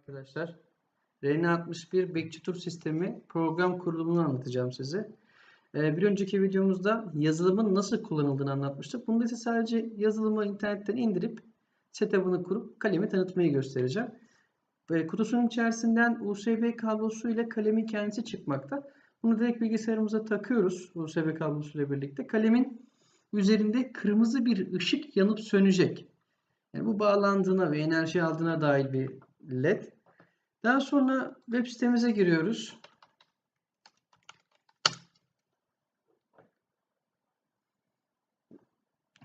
arkadaşlar. RN61 bekçi tur sistemi program kurulumunu anlatacağım size. Ee, bir önceki videomuzda yazılımın nasıl kullanıldığını anlatmıştık. Bunda ise sadece yazılımı internetten indirip setup'ını kurup kalemi tanıtmayı göstereceğim. Kutusunun içerisinden USB kablosu ile kalemin kendisi çıkmakta. Bunu direkt bilgisayarımıza takıyoruz USB kablosu ile birlikte. Kalemin üzerinde kırmızı bir ışık yanıp sönecek. Yani bu bağlandığına ve enerji aldığına dair bir led. Daha sonra web sitemize giriyoruz.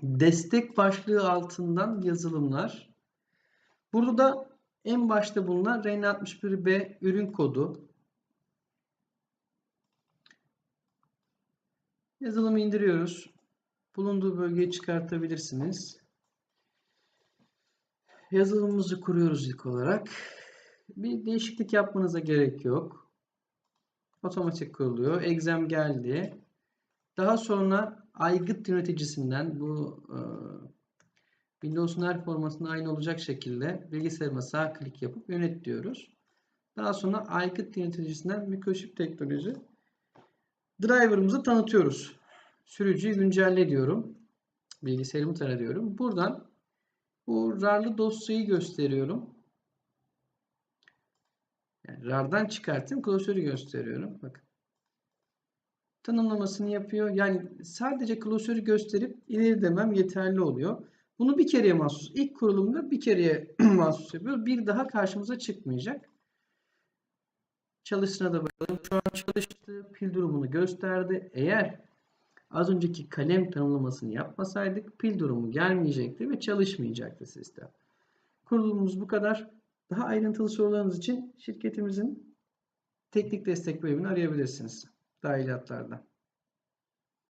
Destek başlığı altından yazılımlar. Burada da en başta bulunan RN61B ürün kodu. Yazılımı indiriyoruz. Bulunduğu bölgeyi çıkartabilirsiniz. Yazılımımızı kuruyoruz ilk olarak. Bir değişiklik yapmanıza gerek yok. Otomatik kuruluyor. Exam geldi. Daha sonra aygıt yöneticisinden bu e, Windows'un her formatında aynı olacak şekilde bilgisayarıma sağ klik yapıp yönet diyoruz. Daha sonra aygıt yöneticisinden Microchip teknoloji driver'ımızı tanıtıyoruz. Sürücüyü güncelle diyorum. Bilgisayarımı tara diyorum. Buradan bu RAR'lı dosyayı gösteriyorum. Yani RAR'dan çıkarttım klasörü gösteriyorum. Bakın. Tanımlamasını yapıyor. Yani sadece klasörü gösterip ileri demem yeterli oluyor. Bunu bir kereye mahsus. İlk kurulumda bir kereye mahsus yapıyoruz. Bir daha karşımıza çıkmayacak. Çalıştığına da bakalım. Şu an çalıştı. Pil durumunu gösterdi. Eğer az önceki kalem tanımlamasını yapmasaydık pil durumu gelmeyecekti ve çalışmayacaktı sistem. Kurulumumuz bu kadar. Daha ayrıntılı sorularınız için şirketimizin teknik destek bölümünü arayabilirsiniz. Dahiliyatlardan.